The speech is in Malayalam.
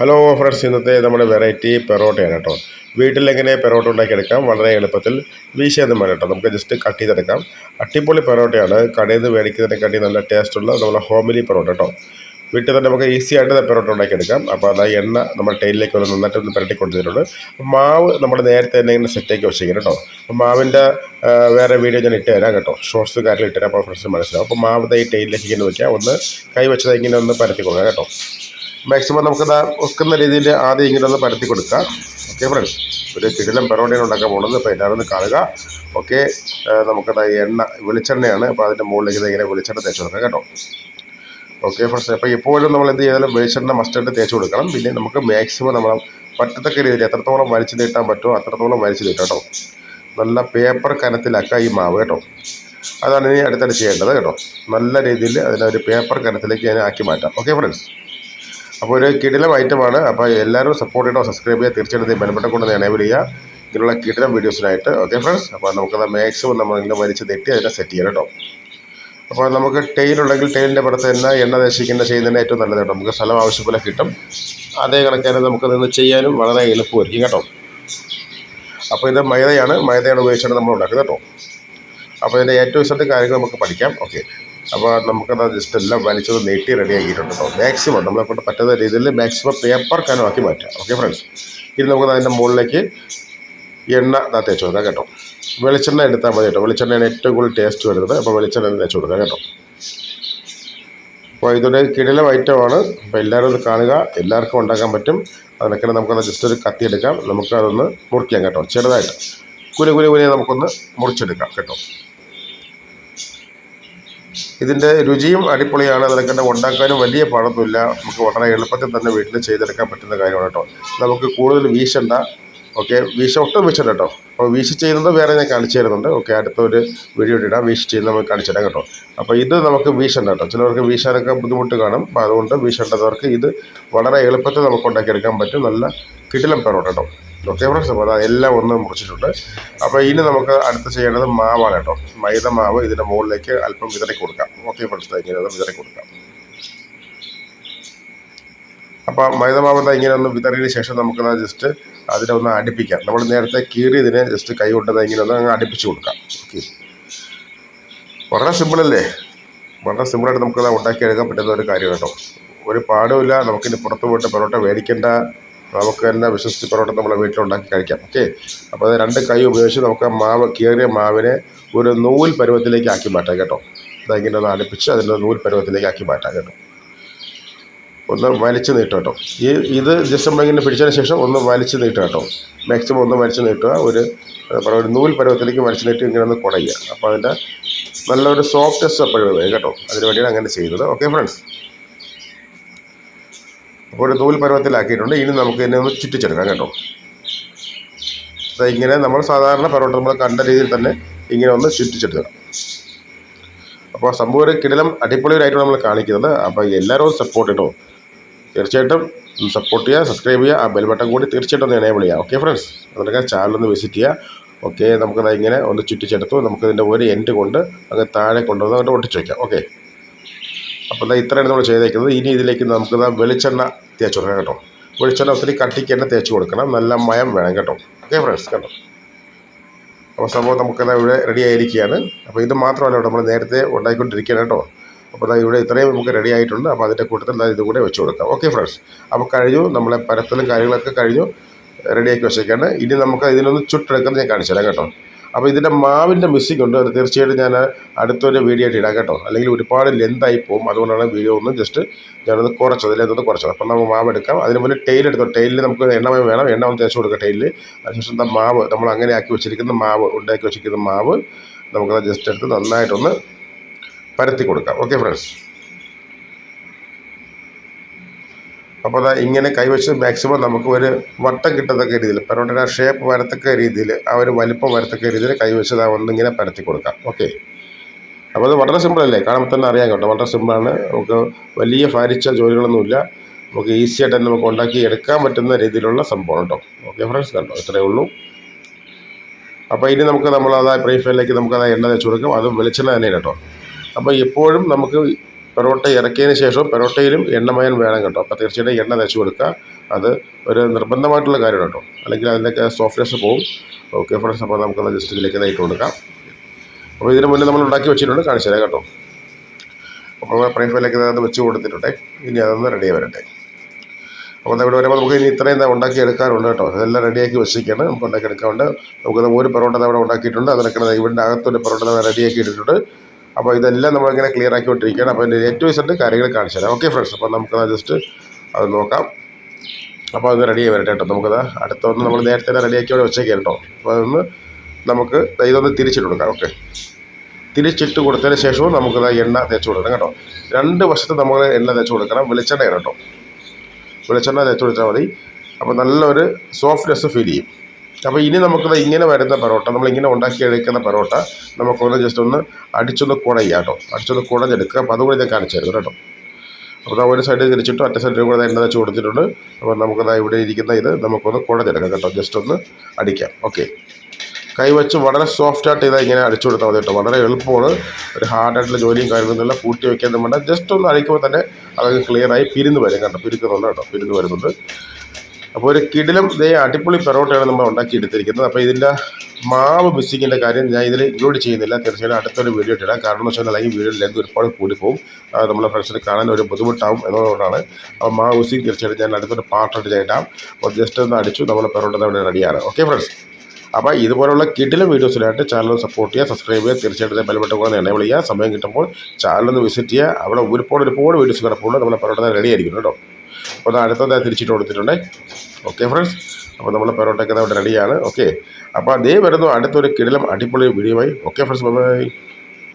ഹലോ ഫ്രണ്ട്സ് ഇന്നത്തെ നമ്മുടെ വെറൈറ്റി പെറോട്ടയാണ് കേട്ടോ. വീട്ടിലെങ്ങനെ പെറോട്ട ഉണ്ടാക്കിയെടുക്കാം? വളരെ എളുപ്പത്തിൽ വീശിയതും വേണം കേട്ടോ. നമുക്ക് ജസ്റ്റ് കട്ട് ചെയ്തെടുക്കാം. അട്ടിപ്പൊളി പെറോട്ടയാണ്. കടയിൽ നിന്ന് മേടിക്കുന്നതിനെക്കാട്ടി നല്ല ടേസ്റ്റുള്ള നമ്മുടെ ഹോമിലി പെറോട്ട കേട്ടോ. വീട്ടിൽ തന്നെ നമുക്ക് ഈസി ആയിട്ട് പെറോട്ട ഉണ്ടാക്കിയെടുക്കാം. അപ്പോൾ അത് എണ്ണ നമ്മുടെ ടൈലിലേക്ക് ഒന്ന് നന്നായിട്ട് ഒന്ന് പുരട്ടി കൊണ്ടുവന്നിട്ടുണ്ട് മാവ് നമ്മൾ നേരത്തെ തന്നെ ഇങ്ങനെ സെറ്റാക്കി വെച്ചിരിക്കണം കേട്ടോ. അപ്പോൾ മാവിന്റെ വേറെ വീഡിയോ ഞാൻ ഇട്ട് തരാം കേട്ടോ. ഷോർട്സ് കാര്യങ്ങൾ ഇട്ട് തരാം. അപ്പോൾ ഫ്രണ്ട്സ് മനസ്സിലാവും. അപ്പോൾ മാവ് ഈ ടൈലിലേക്ക് ഇങ്ങനെ വയ്ക്കുക ഒന്ന് കൈ വെച്ചത് ഇങ്ങനെ ഒന്ന് പരത്തി കൊടുക്കാം കേട്ടോ. മാക്സിമം നമുക്കത് ഒക്കുന്ന രീതിയിൽ ആദ്യം ഇങ്ങനെ ഒന്ന് പരത്തി കൊടുക്കുക ഓക്കെ ഫ്രണ്ട്സ് ഒരു കിടിലം പെറോണ്ടിയിൽ ഉണ്ടാക്കാൻ പോകുന്നത്. അപ്പോൾ എല്ലാവരും ഒന്ന് കാണുക. ഓക്കെ നമുക്കത് എണ്ണ വെളിച്ചെണ്ണയാണ്. അപ്പോൾ അതിന്റെ മുകളിലേക്ക് ഇങ്ങനെ വെളിച്ചെണ്ണ തേച്ച് കൊടുക്കാം കേട്ടോ. ഓക്കെ ഫ്രണ്ട്സ് അപ്പോൾ എപ്പോഴും നമ്മൾ എന്ത് ചെയ്താലും വെളിച്ചെണ്ണ മസ്റ്റായിട്ട് തേച്ച് കൊടുക്കണം. പിന്നെ നമുക്ക് മാക്സിമം നമ്മൾ പറ്റത്തക്ക രീതിയിൽ എത്രത്തോളം വലിച്ചു നീട്ടാൻ പറ്റുമോ അത്രത്തോളം വലിച്ചു നീട്ടാം കേട്ടോ. നല്ല പേപ്പർ കനത്തിലാക്കുക ഈ മാവ് കേട്ടോ. അതാണ് ഇനി അടുത്തടുത്ത് ചെയ്യേണ്ടത് കേട്ടോ. നല്ല രീതിയിൽ അതിനൊരു പേപ്പർ കനത്തിലേക്ക് ഞാൻ ആക്കി മാറ്റാം. ഓക്കെ ഫ്രണ്ട്സ് അപ്പോൾ ഒരു കിടിലം ഐറ്റമാണ് അപ്പോൾ എല്ലാവരും സപ്പോർട്ട് ചെയ്യണോ സബ്സ്ക്രൈബ് ചെയ്യുക. തീർച്ചയായിട്ടും ബന്ധപ്പെട്ട കൊണ്ട് എനേബിൾ ചെയ്യുക. ഇങ്ങനെയുള്ള കിടിലം വീഡിയോസിനായിട്ട് ഓക്കെ ഫ്രണ്ട്സ് അപ്പോൾ നമുക്കത് മാക്സിമം നമ്മളെങ്കിലും വലിച്ച് തെറ്റി അതിനെ സെറ്റ് ചെയ്യണം കേട്ടോ. അപ്പോൾ നമുക്ക് ടെയിൽ ഉണ്ടെങ്കിൽ ടെയിലിന്റെ പുറത്ത് തന്നെ എണ്ണ ദേശിക്കുന്ന ചെയ്യുന്നതിന് ഏറ്റവും നല്ലത് കേട്ടോ. നമുക്ക് സ്ഥലം ആവശ്യപോലെ കിട്ടും. അതേ കണക്കാരെ നിന്ന് ചെയ്യാനും വളരെ എളുപ്പമായിരിക്കും കേട്ടോ. അപ്പോൾ ഇത് മൈദയാണ്. മൈദയാണ് ഉപയോഗിച്ചാണ് നമ്മൾ ഉണ്ടാക്കുന്നത് കേട്ടോ. അപ്പോൾ ഇതിന്റെ ഏറ്റവും ഇഷ്ടത്തെ കാര്യങ്ങൾ നമുക്ക് പഠിക്കാം. ഓക്കെ അപ്പോൾ നമുക്കത് ജസ്റ്റ് എല്ലാം വലിച്ചത് നീട്ടി റെഡിയാക്കിയിട്ടുണ്ട് കേട്ടോ മാക്സിമം നമ്മളെ കൊണ്ട് പറ്റുന്ന രീതിയിൽ മാക്സിമം പേപ്പർ കനമാക്കി മാറ്റുക ഓക്കെ ഫ്രണ്ട്സ് ഇനി നമുക്ക് അതിന്റെ മുകളിലേക്ക് എണ്ണ ഇതാ തേച്ച് കൊടുക്കാം കേട്ടോ. വെളിച്ചെണ്ണ എടുത്താൽ മതി കേട്ടോ വെളിച്ചെണ്ണയാണ് ഏറ്റവും കൂടുതൽ ടേസ്റ്റ് വരുന്നത്. അപ്പോൾ വെളിച്ചെണ്ണ തേച്ച് കൊടുക്കാം കേട്ടോ. അപ്പോൾ ഇതൊരു കിടിലം ഐറ്റമാണ് അപ്പോൾ എല്ലാവരും ഒന്ന് കാണുക. എല്ലാവർക്കും ഉണ്ടാക്കാൻ പറ്റും. അതിനൊക്കെ നമുക്കത് ജസ്റ്റ് ഒരു കത്തി എടുക്കാം. നമുക്ക് അതൊന്ന് മുറിക്കാം കേട്ടോ. ചെറുതായിട്ട്. കുലുകുലി കുലിയെ നമുക്കൊന്ന് മുറിച്ചെടുക്കാം കേട്ടോ. ഇതിന്റെ രുചിയും അടിപൊളിയാണ്. അതൊക്കെ തന്നെ ഉണ്ടാക്കാനും വലിയ പാടൊന്നുമില്ല നമുക്ക് വളരെ എളുപ്പത്തിൽ തന്നെ വീട്ടിൽ ചെയ്തെടുക്കാൻ പറ്റുന്ന കാര്യമാണ് കേട്ടോ. നമുക്ക് കൂടുതൽ വീശണ്ട. ഓക്കെ? വീശ ഒട്ടും വീശണ്ട കേട്ടോ. അപ്പോൾ വീശി ചെയ്യുന്നത് വേറെ ഞാൻ കാണിച്ചു തരുന്നുണ്ട്. ഓക്കെ? അടുത്ത ഒരു വീഡിയോ ഇടാം. വീശി ചെയ്യുന്നത് നമുക്ക് കാണിച്ചു തരാം കേട്ടോ. അപ്പോൾ ഇത് നമുക്ക് വീശണ്ട കേട്ടോ. ചിലവർക്ക് വീശാനൊക്കെ ബുദ്ധിമുട്ട് കാണും. അപ്പോൾ അതുകൊണ്ട് വീശേണ്ടവർക്ക് ഇത് വളരെ എളുപ്പത്തിൽ നമുക്ക് ഉണ്ടാക്കിയെടുക്കാൻ പറ്റും. നല്ല കിടിലം കേട്ടോ. ഓക്കെ ഫ്രണ്ട്സ് അപ്പോൾ എല്ലാം ഒന്ന് മുറിച്ചിട്ടുണ്ട്. അപ്പോൾ ഇനി നമുക്ക് അടുത്ത് ചെയ്യേണ്ടത് മാവാണ് കേട്ടോ. മൈദ മാവ് ഇതിന്റെ മുകളിലേക്ക് അല്പം വിതറി കൊടുക്കാം. ഓക്കെ ഫ്രണ്ട്സ് ഇങ്ങനെ ഒന്ന് വിതറി കൊടുക്കാം. അപ്പോൾ മൈദ മാവ് എന്താ ഇങ്ങനെ ഒന്ന് വിതറിയതിന് ശേഷം നമുക്കത് ജസ്റ്റ് അതിനെ ഒന്ന് അടുപ്പിക്കാം. നമ്മൾ നേരത്തെ കീറിയതിനെ ജസ്റ്റ് കൈ കൊണ്ടത് ഇങ്ങനെ ഒന്ന് അങ്ങ് അടുപ്പിച്ച് കൊടുക്കാം. ഓക്കെ. വളരെ സിമ്പിളല്ലേ വളരെ സിമ്പിളായിട്ട് നമുക്കത് ഉണ്ടാക്കിയെടുക്കാൻ പറ്റുന്ന ഒരു കാര്യം കേട്ടോ. ഒരു പാടുമില്ല നമുക്കിനി പുറത്ത് പോയിട്ട് പൊറോട്ട മേടിക്കേണ്ട. നമുക്ക് തന്നെ വിശ്വസിച്ച് പൊറോട്ട നമ്മളെ വീട്ടിലുണ്ടാക്കി കഴിക്കാം ഓക്കെ അപ്പോൾ അത് രണ്ട് കൈ ഉപയോഗിച്ച് നമുക്ക് മാവ് കീറിയ മാവിനെ ഒരു നൂൽ പരുവത്തിലേക്ക് ആക്കി മാറ്റാം കേട്ടോ. ഇങ്ങനെ ഒന്ന് അടുപ്പിച്ച് അതിന്റെ നൂൽ പരുവത്തിലേക്ക് ആക്കി മാറ്റാം കേട്ടോ. ഒന്ന് വലിച്ച് നീട്ടുക കേട്ടോ. ഈ ഇത് ജസ്റ്റ് നമ്മളിങ്ങനെ പിടിച്ചതിന് ശേഷം ഒന്ന് വലിച്ച് നീട്ടുക കേട്ടോ. മാക്സിമം ഒന്ന് വലിച്ച് നീട്ടുക ഒരു ഒരു നൂൽ പരുവത്തിലേക്ക് വലിച്ച് നീട്ടി ഇങ്ങനെ ഒന്ന് കുടയുക. അപ്പോൾ അതിന്റെ നല്ലൊരു സോഫ്റ്റ്നെസ് അപ്പോഴും കേട്ടോ. അതിന് വേണ്ടിയാണ് അങ്ങനെ ചെയ്യുന്നത് ഓക്കെ ഫ്രണ്ട്സ് അപ്പോൾ ഒരു നൂൽ പരുവത്തിലാക്കിയിട്ടുണ്ട്. ഇനി നമുക്ക് ഇതിനെ ഒന്ന് ചുറ്റിച്ചെടുക്കാം കേട്ടോ. ഇങ്ങനെ നമ്മൾ സാധാരണ പൊറോട്ട നമ്മൾ കണ്ട രീതിയിൽ തന്നെ ഇങ്ങനെ ഒന്ന് ചുറ്റിച്ചെടുക്കണം. അപ്പോൾ സംഭവം ഒരു കിടിലം അടിപൊളിയായിട്ട് നമ്മൾ കാണിക്കുന്നത്. അപ്പോൾ എല്ലാവരും സപ്പോർട്ട് കേട്ടോ തീർച്ചയായിട്ടും സപ്പോർട്ട് ചെയ്യുക സബ്സ്ക്രൈബ് ചെയ്യുക ആ ബെൽ ബട്ടൺ കൂടി തീർച്ചയായിട്ടും ഒന്ന് എനേബിൾ ചെയ്യുക. ഓക്കെ ഫ്രണ്ട്സ് ചാനൽ ചാനലൊന്ന് വിസിറ്റ് ചെയ്യുക. ഓക്കെ നമുക്കത് ഇങ്ങനെ ഒന്ന് ചുറ്റിച്ചെടുത്തു. നമുക്കിതിന്റെ ഒരു എൻഡ് കൊണ്ട് അങ്ങ് താഴെ കൊണ്ടുവന്ന് അങ്ങോട്ട് ഒട്ടിച്ച് വയ്ക്കാം ഓക്കെ അപ്പോൾ ഇത്രയാണ് നമ്മൾ ചെയ്തേക്കുന്നത്. ഇനി ഇതിലേക്ക് നമുക്ക് വെളിച്ചെണ്ണ തേച്ച് കൊടുക്കണം കേട്ടോ. വെളിച്ചെണ്ണ ഒത്തിരി കട്ടിക്ക് തന്നെ തേച്ച് കൊടുക്കണം. നല്ല മയം വേണം കേട്ടോ. ഓക്കെ ഫ്രണ്ട്സ് കേട്ടോ. അപ്പോൾ സംഭവം നമുക്കത് ഇവിടെ റെഡി ആയിരിക്കുകയാണ്. അപ്പോൾ ഇത് മാത്രമല്ല നമ്മൾ നേരത്തെ ഉണ്ടാക്കിക്കൊണ്ടിരിക്കുകയാണ് കേട്ടോ. അപ്പോൾ ഇവിടെ ഇത്രയും നമുക്ക് റെഡി ആയിട്ടുണ്ട്. അപ്പോൾ അതിന്റെ കൂട്ടത്തിൽ ഇതും കൂടെ വെച്ച് കൊടുക്കാം. ഓക്കെ ഫ്രണ്ട്സ് അപ്പോൾ കഴിഞ്ഞു. നമ്മളെ പരത്തലും കാര്യങ്ങളൊക്കെ കഴിഞ്ഞു. റെഡിയാക്കി വെച്ചേക്കാണ്. ഇനി നമുക്ക് ഇതിനൊന്ന് ചുട്ടെടുക്കുന്നത് ഞാൻ കാണിച്ചു തരാം കേട്ടോ. അപ്പോൾ ഇതിന്റെ മാവിന്റെ മിസ്സിംഗ് ഉണ്ട്. അത് തീർച്ചയായിട്ടും ഞാൻ അടുത്തൊരു വീഡിയോ ആയിട്ട് ഇടാം കേട്ടോ. അല്ലെങ്കിൽ ഒരുപാട് ലെന്തായി പോകും. അതുകൊണ്ടാണ് വീഡിയോ ഒന്ന് ജസ്റ്റ് ഞാനത് കുറച്ചത്. ലെന്തൊന്ന് കുറച്ചത്. അപ്പം നമുക്ക് മാവ് എടുക്കാം. അതിന് മുന്നേ ടെയിൽ എടുക്കാം ടെയിലിൽ നമുക്ക് എണ്ണമയം വേണം. എണ്ണ ഒന്ന് തേച്ച് കൊടുക്കുക ടെയിലിൽ അതിനുശേഷം മാവ്? നമ്മൾ അങ്ങനെ ആക്കി വെച്ചിരിക്കുന്ന മാവ് ഉണ്ടാക്കി വെച്ചിരിക്കുന്ന മാവ് നമുക്കത് ജസ്റ്റ് എടുത്ത് നന്നായിട്ടൊന്ന് പരത്തി കൊടുക്കാം. ഓക്കെ ഫ്രണ്ട്സ് അപ്പോൾ ഇങ്ങനെ കൈവശം മാക്സിമം നമുക്ക് ഒരു വട്ടം കിട്ടത്തക്ക രീതിയിൽ പെറോട്ടയുടെ ഷേപ്പ് വരത്തക്ക രീതിയിൽ ആ ഒരു വലിപ്പം വരത്തക്ക രീതിയിൽ കൈവശത അതാ ഒന്നിങ്ങനെ പരത്തി കൊടുക്കാം. ഓക്കെ അപ്പോൾ അത് വളരെ സിമ്പിളല്ലേ കാണുമ്പോൾ തന്നെ അറിയാൻ കേട്ടോ. വളരെ സിമ്പിളാണ് നമുക്ക് വലിയ ഭാരിച്ച ജോലികളൊന്നുമില്ല. നമുക്ക് ഈസിയായിട്ട് തന്നെ നമുക്ക് ഉണ്ടാക്കി എടുക്കാൻ പറ്റുന്ന രീതിയിലുള്ള സംഭവം കേട്ടോ. ഓക്കെ ഫ്രണ്ട്സ് കണ്ടോ? ഇത്രയേ ഉള്ളൂ. അപ്പോൾ ഇനി നമുക്ക് നമ്മൾ പ്രീഫയിലേക്ക് ഫ്രൈ നമുക്ക് അതാ എണ്ണ തേച്ച് കൊടുക്കും. അതും വെളിച്ചെണ്ണ തന്നെയാണ് കേട്ടോ. അപ്പോൾ എപ്പോഴും നമുക്ക് പെറോട്ട ഇറക്കിയതിന് ശേഷം പെറോട്ടയിലും എണ്ണമയം വേണം കേട്ടോ. അപ്പോൾ തീർച്ചയായിട്ടും എണ്ണ തേച്ച് കൊടുക്കുക. അത് ഒരു നിർബന്ധമായിട്ടുള്ള കാര്യമാണ് കേട്ടോ. അല്ലെങ്കിൽ അതിന്റെയൊക്കെ സോഫ്റ്റ്നെസ് പോവും. ഓക്കെ ഫ്രണ്ട്സ് അപ്പോൾ നമുക്കത് ജസ്റ്റ് ഇതിലേക്ക് ഇട്ട് കൊടുക്കാം. അപ്പോൾ ഇതിന് മുന്നേ നമ്മൾ ഉണ്ടാക്കി വെച്ചിട്ടുണ്ട്. കാണിച്ചു തരാം കേട്ടോ. അപ്പോൾ പ്രൈഫിലേക്ക് അത് വെച്ച് കൊടുത്തിട്ടുണ്ടേ. ഇനി അതൊന്ന് റെഡി വരട്ടെ. അപ്പോൾ ഇവിടെ വരുമ്പോൾ നമുക്ക് ഇനി ഇത്രയും ഉണ്ടാക്കി എടുക്കാറുണ്ട് കേട്ടോ. അതെല്ലാം റെഡിയാക്കി വെച്ചിരിക്കുകയാണ്. നമുക്ക് ഉണ്ടാക്കി എടുക്കാറുണ്ട്. നമുക്കത് ഒരു പെറോട്ട അവിടെ ഉണ്ടാക്കിയിട്ടുണ്ട്. അതിനൊക്കെ ഇവിടെ അകത്തൊരു പെറോട്ട റെഡിയാക്കി ഇട്ടിട്ടുണ്ട്. അപ്പോൾ ഇതെല്ലാം നമ്മളിങ്ങനെ ക്ലിയർ ആക്കിക്കൊണ്ടിരിക്കുകയാണ്. അപ്പോൾ അതിന്റെ ഏറ്റവും സെറ്റ് കാര്യങ്ങൾ കാണിച്ചു തരാം. ഓക്കെ ഫ്രണ്ട്സ് അപ്പോൾ നമുക്കത് ജസ്റ്റ് അത് നോക്കാം. അപ്പോൾ അത് റെഡി ആയി വരട്ടെ കേട്ടോ. നമുക്കത് അടുത്തൊന്ന് നമ്മൾ നേരത്തെ തന്നെ റെഡിയാക്കി അവിടെ വെച്ചേക്കാം കേട്ടോ. അപ്പോൾ അതൊന്ന് നമുക്ക് ഇതൊന്ന് തിരിച്ചിട്ട് കൊടുക്കാം. ഓക്കെ തിരിച്ചിട്ട് കൊടുത്തതിന് ശേഷവും നമുക്കത് എണ്ണ തേച്ച് കൊടുക്കണം കേട്ടോ. രണ്ട് വശത്ത് നമ്മൾ എണ്ണ തേച്ച് കൊടുക്കണം. വെളിച്ചെണ്ണയാണ് കേട്ടോ. വെളിച്ചെണ്ണ തേച്ച് കൊടുത്താൽ മതി. അപ്പോൾ നല്ലൊരു സോഫ്റ്റ്നെസ് ഫീൽ ചെയ്യും. അപ്പോൾ ഇനി നമുക്കത് ഇങ്ങനെ വരുന്ന പൊറോട്ട ഉണ്ടാക്കി ഇരിക്കുന്ന പൊറോട്ട നമുക്കൊന്ന് ജസ്റ്റ് ഒന്ന് അടിച്ചൊന്ന് കുടയുക കേട്ടോ അടിച്ചൊന്ന് കുടഞ്ഞെടുക്കുക. അപ്പോൾ അതുകൂടി ഞാൻ കാണിച്ചു തരുന്നു കേട്ടോ. അപ്പോൾ ഒരു സൈഡ് തിരിച്ചിട്ട് അറ്റ സൈഡിൽ കൂടെ എണ്ണ വെച്ച് കൊടുത്തിട്ടുണ്ട്. അപ്പോൾ നമുക്കത് ഇവിടെ ഇരിക്കുന്ന ഇത് നമുക്കൊന്ന് കുടഞ്ഞെടുക്കാം കേട്ടോ. ജസ്റ്റ് ഒന്ന് അടിക്കാം. ഓക്കെ കൈ വെച്ച് വളരെ സോഫ്റ്റായിട്ട് ഇതാ ഇങ്ങനെ അടിച്ചു കൊടുത്താൽ മതി കേട്ടോ വളരെ എളുപ്പമാണ്. ഒരു ഹാർഡായിട്ടുള്ള ജോലിയും കാര്യമൊന്നുമില്ല കൂട്ടി വയ്ക്കാൻ വേണ്ട. ജസ്റ്റ് ഒന്ന് അടിക്കുമ്പോൾ തന്നെ അതൊക്കെ ക്ലിയറായി പിരിന്ന് വരും കേട്ടോ. പിരിക്കുന്നുണ്ട് കേട്ടോ. പിരിന്ന് വരുന്നുണ്ട്. അപ്പോൾ ഒരു കിടിലം ഇതേ അടിപൊളി പെറോട്ടയാണ് നമ്മൾ ഉണ്ടാക്കിയെടുത്തിരിക്കുന്നത്. അപ്പോൾ ഇതിന്റെ മാവ് മിസ്സിങ്ങിന്റെ കാര്യം ഞാൻ ഇതിൽ ഇൻക്ലൂഡ് ചെയ്യുന്നില്ല. തീർച്ചയായും അടുത്തൊരു വീഡിയോ ഇട്ടിടാം. കാരണം എന്ന് വെച്ചാൽ അല്ലെങ്കിൽ വീഡിയോ ലെന്ത് ഒരുപാട് കൂടിപ്പോവും. അത് നമ്മളെ ഫ്രണ്ട്സിന് കാണാൻ ഒരു ബുദ്ധിമുട്ടാവും എന്നതുകൊണ്ടാണ് അപ്പോൾ മാവ് മിസ്സിങ് തീർച്ചയായിട്ടും ഞാൻ അടുത്തൊരു പാർട്ടായിട്ട് ഞാൻ ഇടാം. അപ്പോൾ ജസ്റ്റ് ഒന്ന് അടിച്ചു നമ്മുടെ പെറോട്ട ഇവിടെ റെഡിയാണ് ഓക്കെ ഫ്രണ്ട്സ് അപ്പോൾ ഇതുപോലുള്ള കിടിലം വീഡിയോസിനായിട്ട് ചാനൽ സപ്പോർട്ട് ചെയ്യുക സബ്സ്ക്രൈബ് ചെയ്യുക. തീർച്ചയായിട്ടും ബെൽബട്ടൺ കൂടെ എനേബിൾ ചെയ്യുക. സമയം കിട്ടുമ്പോൾ ചാനലൊന്ന് വിസിറ്റ് ചെയ്യുക. അവിടെ ഒരുപാട് ഒരുപാട് വീഡിയോസ് കിടപ്പുണ്ട്. നമ്മളെ പെറോട്ട റെഡി ആയിരിക്കും കേട്ടോ. അപ്പോൾ അടുത്തത് തിരിച്ചിട്ട് കൊടുത്തിട്ടുണ്ട്. ഓക്കെ ഫ്രണ്ട്സ് അപ്പോൾ നമ്മൾ പെറോട്ടയൊക്കെ അവിടെ റെഡിയാണ് ഓക്കെ അപ്പോൾ അതേ വരുന്നു അടുത്തൊരു കിടിലം അടിപൊളി വീഡിയോ ആയി. Okay friends bye bye